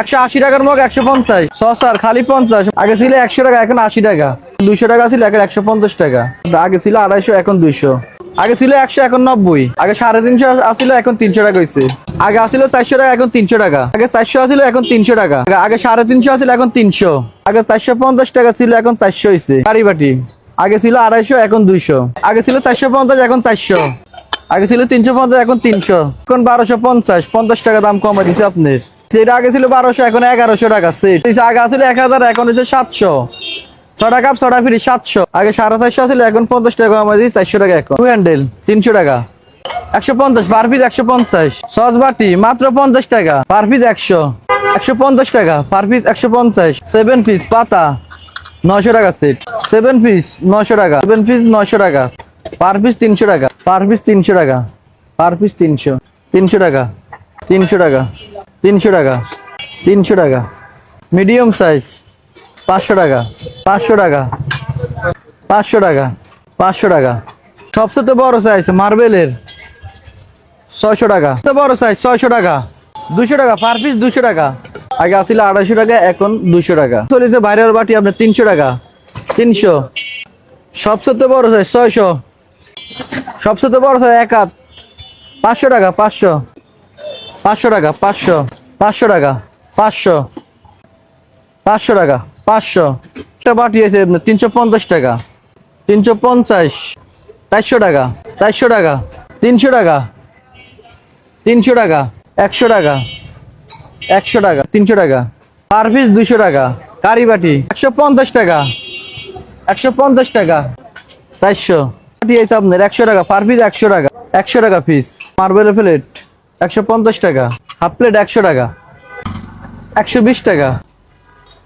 একশো আশি টাকার মগ, একশো পঞ্চাশ। সসার খালি পঞ্চাশ। আগে ছিল একশো টাকা, এখন আশি টাকা। দুইশো টাকা ছিল, এখন একশো পঞ্চাশ টাকা। আগে ছিল আড়াইশো, এখন দুইশো। আগে ছিল একশো, এখন নব্বই। আগে সাড়ে তিনশো আসছিল এখন তিনশো টাকা হয়েছে আগে আসছিল চারশো টাকা, এখন তিনশো টাকা। আগে চারশো আসছিল এখন তিনশো টাকা। আগে- সাড়ে তিনশো আসছিল এখন তিনশো। আগে চারশো পঞ্চাশ টাকা ছিল, এখন চারশো হয়েছে কারিবাটি আগে ছিল আড়াইশো, এখন দুইশো। আগে ছিল চারশো পঞ্চাশ, এখন চারশো। আগে ছিল তিনশো পঞ্চাশ, এখন তিনশো। এখন বারোশো পঞ্চাশ। পঞ্চাশ টাকা দাম কমে দিছে আপনার। সেটা আগে ছিল বারোশো, এখন এগারোশো টাকা সেট আগে ছিল এক হাজার, এখন হচ্ছে সাতশো। ছটা কাপ ছটা ফ্রি সাতশো। আগে সাড়ে চারশো ছিল এখন পঞ্চাশ টাকা দিয়েছে চারশো টাকা এখন। টু হ্যান্ডেল তিনশো টাকা। একশো পঞ্চাশ পার একশো পঞ্চাশ। সস বাটি, মাত্র পঞ্চাশ টাকা। পার একশো। একশো পঞ্চাশ টাকা। পার একশো পঞ্চাশ। সেভেন পিস পাতা, নয়শো টাকা সেট সেভেন পিস নয়শো টাকা। সেভেন পিস নয়শো টাকা। পার পিস তিনশো টাকা। পার পিস তিনশো টাকা। পার পিস তিনশো। তিনশো টাকা। তিনশো টাকা। তিনশো টাকা তিনশো টাকা। মিডিয়াম সাইজ, পাঁচশো টাকা পাঁচশো টাকা পাঁচশো টাকা পাঁচশো টাকা। সবচেয়ে বড় সাইজ মার্বেলের, ছয়শো টাকা। বড় সাইজ ছয়শো টাকা, দুশো টাকা পার পিস দুশো টাকা। আগে আসলে আড়াইশো টাকা, এখন দুশো টাকা। চলিতে বাইরের বাটি আপনার তিনশো টাকা, তিনশো। সবচেয়ে বড় সাইজ ছয়শো, সবচেয়ে বড় সাইজ এক হাত, পাঁচশো টাকা, পাঁচশো পাঁচশো টাকা, পাঁচশো। পাঁচশো টাকা, পাঁচশো পাঁচশো টাকা, পাঁচশো। একটা বাটি আছে তিনশো পঞ্চাশ টাকা, তিনশো পঞ্চাশ, চারশো টাকা চারশো টাকা, তিনশো টাকা তিনশো টাকা, একশো টাকা একশো টাকা, তিনশো টাকা। পার পিস দুশো টাকা, কারি বাটি একশো পঞ্চাশ টাকা, একশো পঞ্চাশ টাকা, চারশো। বাটি আছে আপনার একশো টাকা, পার পিস একশো টাকা একশো টাকা পিস। Marble plate. একশো পঞ্চাশ টাকা। হাফ প্লেট একশো টাকা। একশো বিশ টাকা।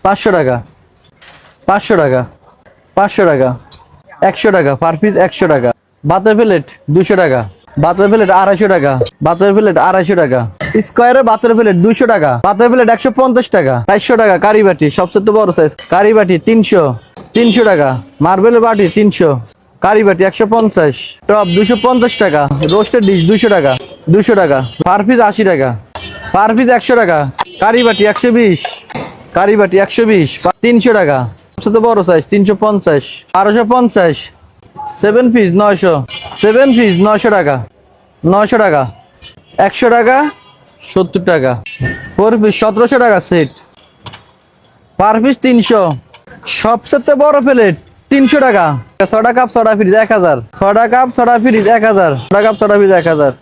পাঁচশো টাকা। পাঁচশো টাকা। পাঁচশো টাকা। একশো টাকা। পার পিস একশো টাকা। বাতের প্লেট দুশো টাকা। বাতের প্লেট আড়াইশো টাকা। বাতের প্লেট আড়াইশো টাকা। স্কোয়ারে বাতের প্লেট দুশো টাকা। বাতের প্লেট একশো পঞ্চাশ টাকা। চারশো টাকা কারি বাটি, সবচেয়ে বড় সাইজ কারি বাটি তিনশো। তিনশো টাকা। মার্বেল বাটি তিনশো। কারি বাটি একশো পঞ্চাশ, টপ দুশো পঞ্চাশ টাকা, রোস্টেড ডিশ দুশো টাকা দুশো টাকা পার পিস আশি টাকা পার পিস একশো টাকা, কারিবাটি একশো বিশ, কারিবাটি একশো বিশ, তিনশো টাকা, সবচেয়ে বড় সাইজ তিনশো পঞ্চাশ, বারোশো পঞ্চাশ সেভেন পিস নয়শো সেভেন পিস নয়শো টাকা নয়শো টাকা, একশো টাকা, সত্তর টাকা ফোর পিস সতেরোশো টাকা সেট পার পিস তিনশো, সবচেয়ে বড় প্লেট তিনশো টাকা ছটা কাপ, ছটা ফ্রিজ, এক হাজার। ছটা কাপ, ছটা ফ্রিজ, এক হাজার। ছটা কাপ, ছটা ফ্রিজ, এক হাজার।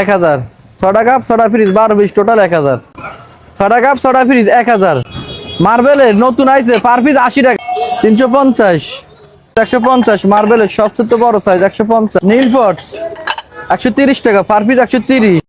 এক হাজার। ছটা কাপ, ছটা ফ্রিজ, বারো বিশ, টোটাল এক হাজার। ছটা কাপ, ছটা ফ্রিজ, এক হাজার। মার্বেলের নতুন আইছে, পার পিস আশি টাকা। তিনশো পঞ্চাশ। একশো পঞ্চাশ, মার্বেলের সবচেয়ে বড় সাইজ একশো পঞ্চাশ। নীলপট একশো তিরিশ টাকা, পার পিস একশো তিরিশ।